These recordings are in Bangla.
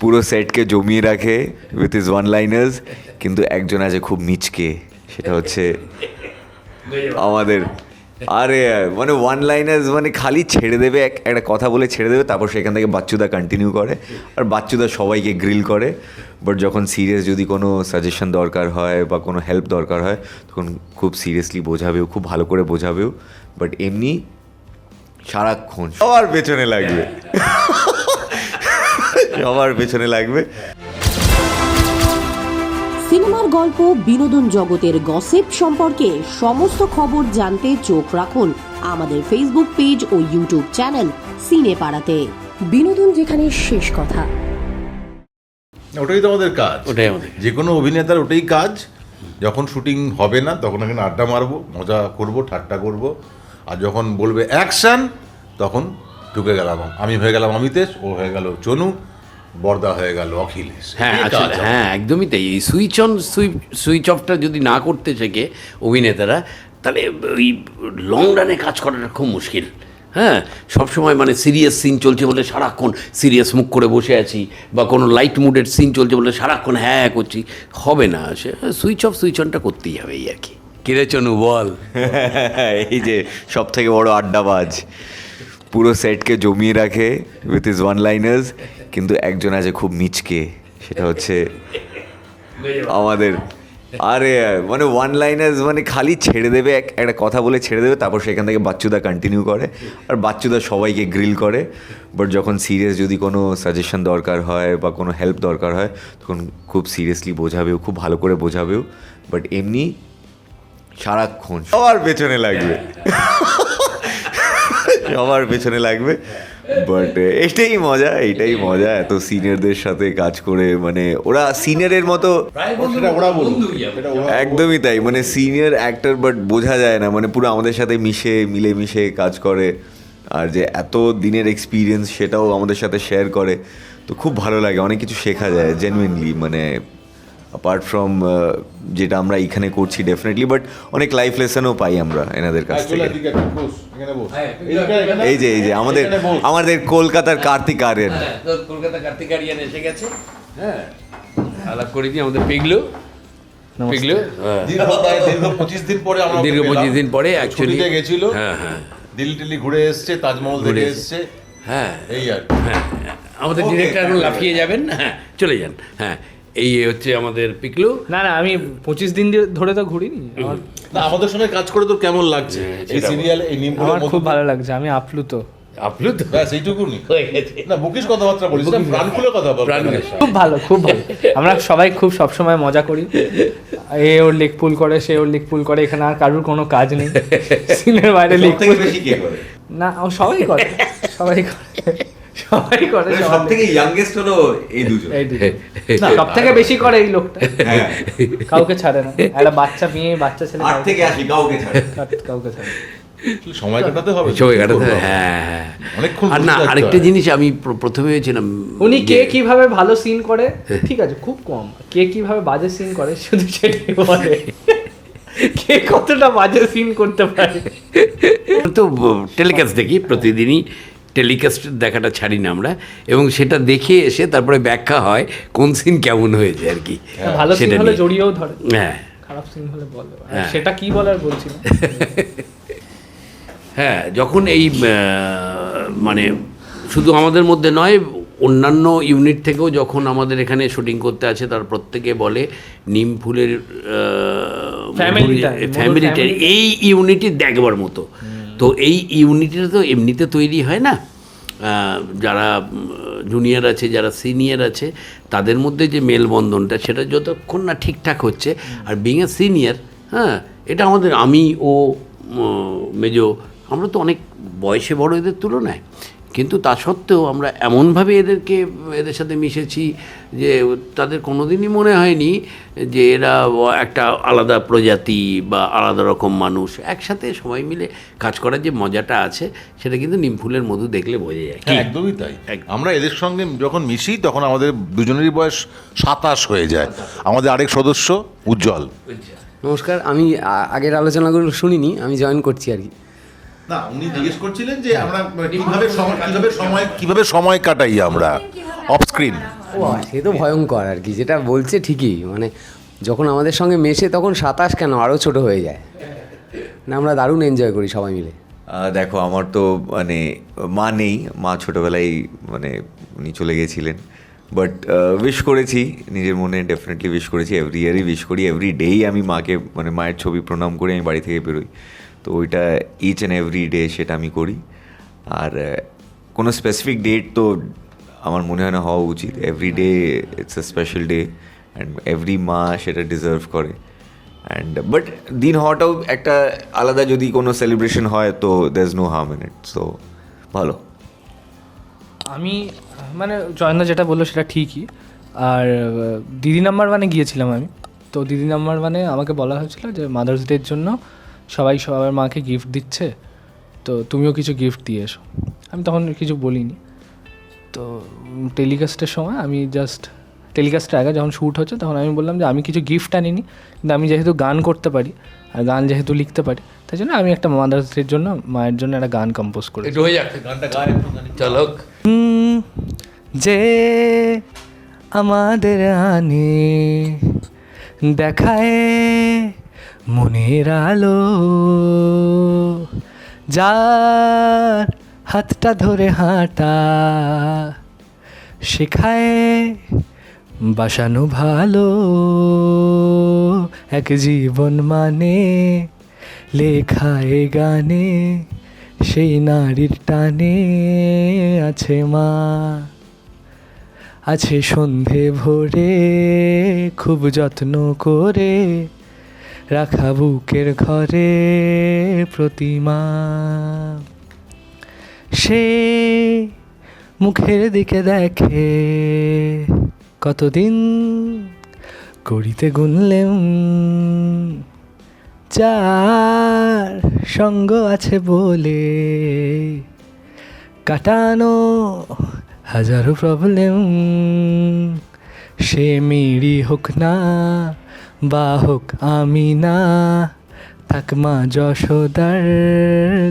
পুরো সেটকে জমিয়ে রাখে উইথ ইজ ওয়ান লাইনার্স কিন্তু একজন আছে খুব মিচকে, সেটা হচ্ছে আমাদের আরে মানে ওয়ান লাইনার্স মানে খালি ছেড়ে দেবে, এক- একটা কথা বলে ছেড়ে দেবে, তারপর সেখান থেকে বাচ্চুদা কন্টিনিউ করে, আর বাচ্চুদা সবাইকে গ্রিল করে বাট যখন সিরিয়াস যদি কোনো সাজেশন দরকার হয় বা কোনো হেল্প দরকার হয়, তখন খুব সিরিয়াসলি বোঝাবেও, খুব ভালো করে বোঝাবেও বাট এমনি সারাক্ষণ সবার পেছনে লাগবে। সবার পেছনে লাগবে। সিনেমার গল্প বিনোদন জগতের গসিপ সম্পর্কে সমস্ত খবর জানতে চোখ রাখুন আমাদের ফেসবুক পেজ ও ইউটিউব চ্যানেল সিনে পাড়াতে বিনোদন যেখানে শেষ কথা। ওটাই তো আমাদের কাজ। ওটাই আমাদের যে কোনো অভিনেতার ওটাই কাজ। যখন শুটিং হবে না তখন এখানে আড্ডা মারবো মজা করব ঠাট্টা করব। আর যখন বলবে অ্যাকশন তখন ঢুকে গেলাম আমি হয়ে গেলাম অমিতেশ ও হয়ে গেল চনু। বর্দা হয়ে গেল অখিলেশ। হ্যাঁ আসলে হ্যাঁ একদমই তাই। এই সুইচ অন সুইচ সুইচ অফটা যদি না করতে শেখে অভিনেতারা তাহলে ওই লং রানে কাজ করাটা খুব মুশকিল। হ্যাঁ সবসময় মানে সিরিয়াস সিন চলছে বলে সারাক্ষণ সিরিয়াস মুখ করে বসে আছি বা কোনো লাইট মুডের সিন চলছে বলে সারাক্ষণ হ্যাঁ হ্যাঁ করছি। হবে না সে সুইচ অফ সুইচ অনটা করতেই হবে এই আর কি। কিরে চনু বল। এই যে সব থেকে বড় আড্ডাবাজ। পুরো সেটকে জমিয়ে রাখে উইথ ইজ ওয়ান লাইনার্স কিন্তু একজন আছে খুব মিচকে, সেটা হচ্ছে আমাদের, আরে মানে ওয়ান লাইনার্স মানে খালি ছেড়ে দেবে, এক- একটা কথা বলে ছেড়ে দেবে, তারপর সেখান থেকে বাচ্চুদা কন্টিনিউ করে, আর বাচ্চুদা সবাইকে গ্রিল করে বাট যখন সিরিয়াস যদি কোনো সাজেশন দরকার হয় বা কোনো হেল্প দরকার হয়, তখন খুব সিরিয়াসলি বোঝাবেও, খুব ভালো করে বোঝাবেও বাট এমনি সারাক্ষণ সবার পেছনে লাগবে। সবার পেছনে লাগবে। বাট এটাই মজা এটাই মজা এত সিনিয়রদের সাথে কাজ করে মানে ওরা সিনিয়রের মতো একদমই তাই মানে সিনিয়র অ্যাক্টর বাট বোঝা যায় না মানে পুরো আমাদের সাথে মিশে মিলেমিশে কাজ করে আর যে এত দিনের এক্সপিরিয়েন্স সেটাও আমাদের সাথে শেয়ার করে তো খুব ভালো লাগে অনেক কিছু শেখা যায় জেনুইনলি মানে অ্যাপার্ট ফ্রম যেটা আমরা এখানে করছি ডেফিনেটলি বাট অনেক লাইফ লেসনও পাই আমরা এনাদের কাছ হ্যাঁ, থেকে। এখানে- এই যে এই যে আমাদের আমাদের কলকাতার কার্তিক আর্যন কলকাতা কার্তিক আরিয়ান এসে গেছে। হ্যাঁ। আলাপ করে দিই আমাদের পিগলু। পিগলু? হ্যাঁ। দীর্ঘ পঁচিশ দিন পরে আমরা দীর্ঘ। 25 দিন পরে actually- ছুটিতে গেছিল। হ্যাঁ, হ্যাঁ। দিল্লি টিল্লি ঘুরে এসছে তাজমহল ঘুরে। এসছে। হ্যাঁ। এই আর হ্যাঁ আমাদের ডিরেক্টর এখন লাফিয়ে যাবেন। হ্যাঁ চলে যান। হ্যাঁ। এই হচ্ছে আমাদের পিকলু। না না আমি পঁচিশ দিন ধরে তো ঘুরিনি। আমার না আমাদের সঙ্গে কাজ করে তোর কেমন লাগছে? হ্যাঁ, এই সিরিয়াল এই নিমপুরের আমার খুব ভালো লাগছে আমি আপ্লুত। আপ্লুত? ব্যাস এইটুকুনি না। বুকিশ কথাবার্তা বলিস না প্রাণ খুলে কথা বল প্রাণ খুব ভালো খুব ভালো। আমরা সবাই খুব সবসময় মজা করি। এ ওর লিক পুল করে সে ওর লিক পুল করে এখানে আর কারোর কোনো কাজ নেই। সিনের বাইরে লিক পুল না ও সবাই করে সবাই করে। সবাই করে সব থেকে ইয়াংগেস্ট হলো এই দুজন। সব থেকে বেশি করে এই লোকটা। কাউকে ছাড়ে না। একটা বাচ্চা মেয়ে বাচ্চা ছেলে আট থেকে আসি কাউকে ছাড়ে কাউকে ছাড়ে সময় কাটাতে হবে সময় কাটাতে হবে, হ্যাঁ হ্যাঁ অনেকক্ষণ আর না আরেকটা জিনিস আমি প্রথমে হয়েছিলাম উনি কে কীভাবে ভালো সিন করে? ঠিক আছে খুব কম। কে কীভাবে বাজে সিন করে শুধু সেটাই বলে। কে কতটা বাজে সিন করতে পারে? তো টেলিকাস্ট দেখি প্রতিদিনই। টেলিকাস্ট দেখাটা ছাড়ি না আমরা এবং সেটা দেখে এসে তারপরে ব্যাখ্যা হয় কোন সিন কেমন হয়েছে আর কি। ভালো সিন হলে জড়িয়েও ধরে। হ্যাঁ। খারাপ সিন হলে বলে। হ্যাঁ। সেটা কি বলার বলছি না। হ্যাঁ যখন এই মানে শুধু আমাদের মধ্যে নয় অন্যান্য ইউনিট থেকেও যখন আমাদের এখানে শুটিং করতে আছে তার প্রত্যেকে বলে নিম ফুলের ফ্যামিলিটা এই ইউনিটি দেখবার মতো। তো এই ইউনিটিটা তো এমনিতে তৈরি হয় না। যারা জুনিয়র আছে, যারা সিনিয়র আছে, তাদের মধ্যে যে মেলবন্ধনটা, সেটা যতক্ষণ না ঠিকঠাক হচ্ছে, আর বিং এ সিনিয়র হ্যাঁ এটা আমাদের, আমি, ও মেজো, আমরা তো অনেক বয়সে বড় এদের তুলনায়। কিন্তু তা সত্ত্বেও আমরা এমনভাবে এদেরকে এদের সাথে মিশেছি যে তাদের কোনোদিনই মনে হয়নি যে এরা একটা আলাদা প্রজাতি বা আলাদা রকম মানুষ। একসাথে সবাই মিলে কাজ করার যে মজাটা আছে সেটা কিন্তু নিমফুলের মধু দেখলে বোঝা যায়। হ্যাঁ, একদমই তাই। আমরা এদের সঙ্গে যখন মিশি তখন আমাদের দুজনেরই বয়স সাতাশ হয়ে যায়। আমাদের আরেক সদস্য উজ্জ্বল। নমস্কার আমি আগের আলোচনাগুলো শুনিনি আমি জয়েন করছি আর কি। না উনি জিজ্ঞেস করছিলেন যে আমরা কীভাবে সময় কীভাবে সময় কীভাবে সময় কাটাই আমরা? অফ স্ক্রিন ও সে তো ভয়ঙ্কর আর কি যেটা বলছে ঠিকই। মানে যখন আমাদের সঙ্গে মেশে তখন সাতাশ কেন? আরও ছোট হয়ে যায়। না আমরা দারুণ এনজয় করি সবাই মিলে। দেখো আমার তো মানে মা নেই। মা ছোটোবেলায় মানে উনি চলে গেছিলেন। বাট উইশ করেছি নিজের মনে ডেফিনেটলি উইশ করেছি। এভরি ইয়ারই উইশ করি। এভরি ডেই আমি মাকে মানে মায়ের ছবি প্রণাম করে আমি বাড়ি থেকে বেরোই। তো ওইটা ইচ অ্যান্ড এভরি ডে সেটা আমি করি। আর কোনো স্পেসিফিক ডেট তো আমার মনে হয় না হওয়া উচিত। Every day it's a special day and every মা সেটা ডিজার্ভ করে। অ্যান্ড বাট দিন হওয়াটাও একটা আলাদা যদি কোনো সেলিব্রেশন হয় তো there is no harm in it so ভালো। আমি মানে জয়ন্দা যেটা বলল সেটা ঠিকই। আর দিদি নাম্বার ওয়ানে গিয়েছিলাম আমি। তো দিদি নাম্বার ওয়ানে আমাকে বলা হয়েছিল যে মাদার্স ডের জন্য সবাই সবার মাকে গিফট দিচ্ছে তো তুমিও কিছু গিফট দিয়ে এসো। আমি তখন কিছু বলিনি। তো টেলিকাস্টের সময় আমি জাস্ট টেলিকাস্টের আগে যখন শ্যুট হচ্ছে তখন আমি বললাম যে আমি কিছু গিফট আনিনি কিন্তু আমি যেহেতু গান করতে পারি আর গান যেহেতু লিখতে পারি তাই জন্য আমি একটা মাদার্স ডের জন্য মায়ের জন্য একটা গান কম্পোজ করি গানটা গায় হুম, যে আমাদের আনে দেখায় মনের আলো, যার হাতটা ধরে হাঁটা, শেখায় বাসানো ভালো, এক জীবন মানে লেখায় গানে, সেই নারীর টানে আছে মা। আছে সন্ধে ভোরে খুব যত্ন করে রাখা বুকের ঘরে প্রতিমা। সে মুখের দিকে দেখে কতদিন করিতে গুনলেম। যার সঙ্গ আছে বলে কাটানো হাজারো প্রবলেম সে মেরি হোক না বা হোক আমি না থাক মা যশোদার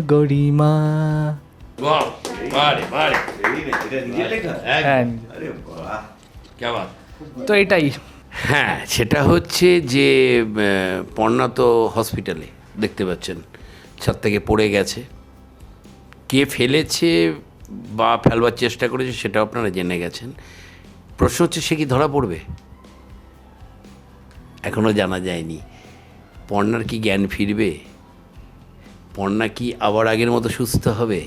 গরিমা। হ্যাঁ। তো এটাই। হ্যাঁ সেটা হচ্ছে যে আহ, পর্ণা তো হসপিটালে দেখতে পাচ্ছেন। ছাদ থেকে পড়ে গেছে। কে ফেলেছে বা ফেলবার চেষ্টা করেছে সেটাও আপনারা জেনে গেছেন। প্রশ্ন হচ্ছে সে কি ধরা পড়বে? এখনও জানা যায়নি। পর্ণার কি জ্ঞান ফিরবে? পর্ণা কি আবার আগের মতো সুস্থ হবে?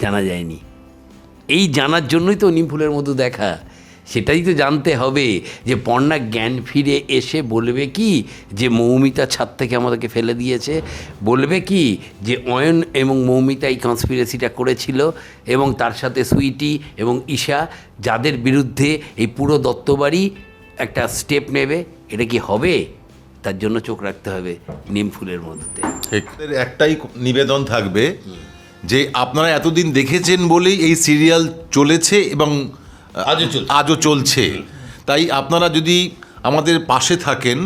জানা যায়নি। এই জানার জন্যই তো নিম ফুলের মতো দেখা। সেটাই তো জানতে হবে যে পর্ণা জ্ঞান ফিরে এসে বলবে কি যে মৌমিতা ছাদ থেকে আমাদেরকে ফেলে দিয়েছে। বলবে কি যে অয়ন এবং মৌমিতা এই কনস্পিরেসিটা করেছিল এবং তার সাথে সুইটি এবং ঈশা, যাদের বিরুদ্ধে এই পুরো দত্তবাড়ি একটা স্টেপ নেবে এটা কি হবে? তার জন্য চোখ রাখতে হবে নিম ফুলের মধ্যে। একটাই নিবেদন থাকবে যে আপনারা এতদিন দেখেছেন বলেই এই সিরিয়াল চলেছে এবং আজও চলছে। আজও চলছে। তাই আপনারা যদি আমাদের পাশে থাকেন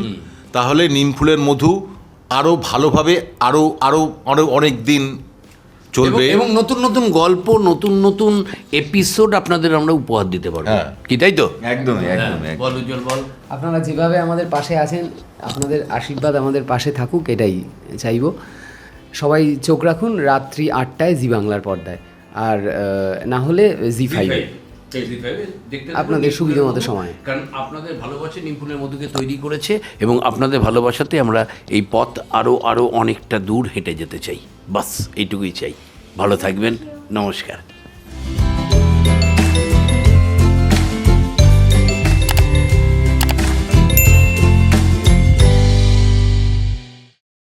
তাহলে নিম ফুলের মধু আরও ভালোভাবে আরও আরও আরও অনেক দিন চলবে। এবং- নতুন নতুন গল্প নতুন নতুন এপিসোড আপনাদের আমরা উপহার দিতে পারব। হ্যাঁ। কি তাই তো? একদমই একদম একদম বল উজ্জ্বল বল। আপনারা যেভাবে আমাদের পাশে আছেন আপনাদের আশীর্বাদ আমাদের পাশে থাকুক এটাই চাইব। সবাই চোখ রাখুন রাত্রি আটটায় জি বাংলার পর্দায়। আর আহ, না হলে জি ফাইভে। আপনাদের সুবিধা মতো সময়। কারণ আপনাদের ভালোবাসা নিমফুলের মধুকে তৈরি করেছে এবং আপনাদের ভালোবাসাতে আমরা এই পথ আরও আরও অনেকটা দূর হেঁটে যেতে চাই। বাস এইটুকুই চাই। ভালো থাকবেন নমস্কার।